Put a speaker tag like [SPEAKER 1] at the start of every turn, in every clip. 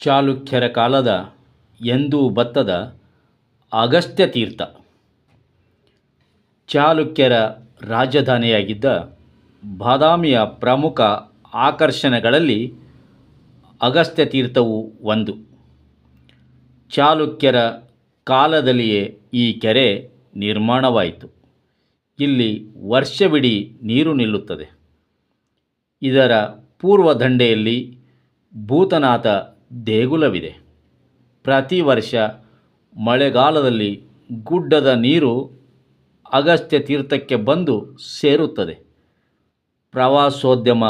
[SPEAKER 1] ಚಾಲುಕ್ಯರ ಕಾಲದ ಎಂದೂ ಬತ್ತದ ಅಗಸ್ತ್ಯ ತೀರ್ಥ. ಚಾಲುಕ್ಯರ ರಾಜಧಾನಿಯಾಗಿದ್ದ ಬಾದಾಮಿಯ ಪ್ರಮುಖ ಆಕರ್ಷಣೆಗಳಲ್ಲಿ ಅಗಸ್ತ್ಯ ತೀರ್ಥವು ಒಂದು. ಚಾಲುಕ್ಯರ ಕಾಲದಲ್ಲಿಯೇ ಈ ಕೆರೆ ನಿರ್ಮಾಣವಾಯಿತು. ಇಲ್ಲಿ ವರ್ಷವಿಡೀ ನೀರು ನಿಲ್ಲುತ್ತದೆ. ಇದರ ಪೂರ್ವ ದಂಡೆಯಲ್ಲಿ ಭೂತನಾಥ ದೇಗುಲವಿದೆ. ಪ್ರತಿ ವರ್ಷ ಮಳೆಗಾಲದಲ್ಲಿ ಗುಡ್ಡದ ನೀರು ಅಗಸ್ತ್ಯ ತೀರ್ಥಕ್ಕೆ ಬಂದು ಸೇರುತ್ತದೆ. ಪ್ರವಾಸೋದ್ಯಮ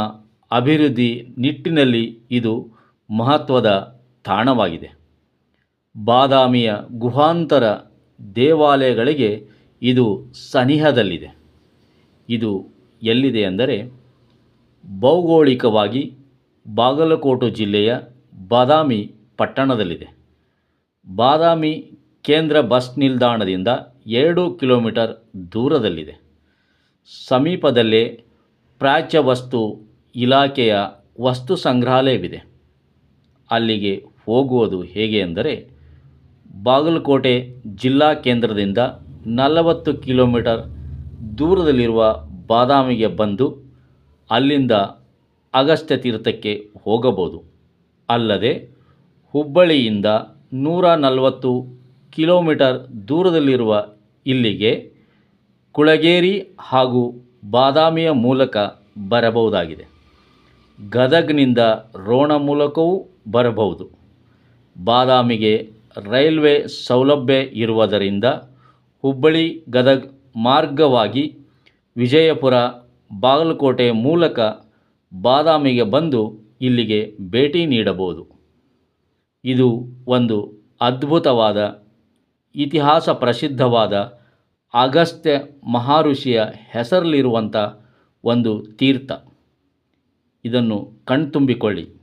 [SPEAKER 1] ಅಭಿವೃದ್ಧಿ ನಿಟ್ಟಿನಲ್ಲಿ ಇದು ಮಹತ್ವದ ತಾಣವಾಗಿದೆ. ಬಾದಾಮಿಯ ಗುಹಾಂತರ ದೇವಾಲಯಗಳಿಗೆ ಇದು ಸನಿಹದಲ್ಲಿದೆ. ಇದು ಎಲ್ಲಿದೆ ಅಂದರೆ ಭೌಗೋಳಿಕವಾಗಿ ಬಾಗಲಕೋಟೆ ಜಿಲ್ಲೆಯ ಬಾದಾಮಿ ಪಟ್ಟಣದಲ್ಲಿದೆ. ಬಾದಾಮಿ ಕೇಂದ್ರ ಬಸ್ ನಿಲ್ದಾಣದಿಂದ ಎರಡು ಕಿಲೋಮೀಟರ್ ದೂರದಲ್ಲಿದೆ. ಸಮೀಪದಲ್ಲೇ ಪ್ರಾಚ್ಯ ವಸ್ತು ಇಲಾಖೆಯ ವಸ್ತು ಸಂಗ್ರಹಾಲಯವಿದೆ. ಅಲ್ಲಿಗೆ ಹೋಗುವುದು ಹೇಗೆ ಎಂದರೆ, ಬಾಗಲಕೋಟೆ ಜಿಲ್ಲಾ ಕೇಂದ್ರದಿಂದ ನಲವತ್ತು ಕಿಲೋಮೀಟರ್ ದೂರದಲ್ಲಿರುವ ಬಾದಾಮಿಗೆ ಬಂದು ಅಲ್ಲಿಂದ ಅಗಸ್ತ್ಯ ತೀರ್ಥಕ್ಕೆ ಹೋಗಬಹುದು. ಅಲ್ಲದೆ ಹುಬ್ಬಳ್ಳಿಯಿಂದ ನೂರ ನಲವತ್ತು ಕಿಲೋಮೀಟರ್ ದೂರದಲ್ಲಿರುವ ಇಲ್ಲಿಗೆ ಕುಳಗೇರಿ ಹಾಗೂ ಬಾದಾಮಿಯ ಮೂಲಕ ಬರಬಹುದಾಗಿದೆ. ಗದಗ್ನಿಂದ ರೋಣ ಮೂಲಕವೂ ಬರಬಹುದು. ಬಾದಾಮಿಗೆ ರೈಲ್ವೆ ಸೌಲಭ್ಯ ಇರುವುದರಿಂದ ಹುಬ್ಬಳ್ಳಿ ಗದಗ್ ಮಾರ್ಗವಾಗಿ ವಿಜಯಪುರ ಬಾಗಲಕೋಟೆ ಮೂಲಕ ಬಾದಾಮಿಗೆ ಬಂದು ಇಲ್ಲಿಗೆ ಭೇಟಿ ನೀಡಬಹುದು. ಇದು ಒಂದು ಅದ್ಭುತವಾದ, ಇತಿಹಾಸ ಪ್ರಸಿದ್ಧವಾದ ಅಗಸ್ತ್ಯ ಮಹಾಋಷಿಯ ಹೆಸರಲ್ಲಿರುವಂಥ ಒಂದು ತೀರ್ಥ. ಇದನ್ನು ಕಣ್ತುಂಬಿಕೊಳ್ಳಿ.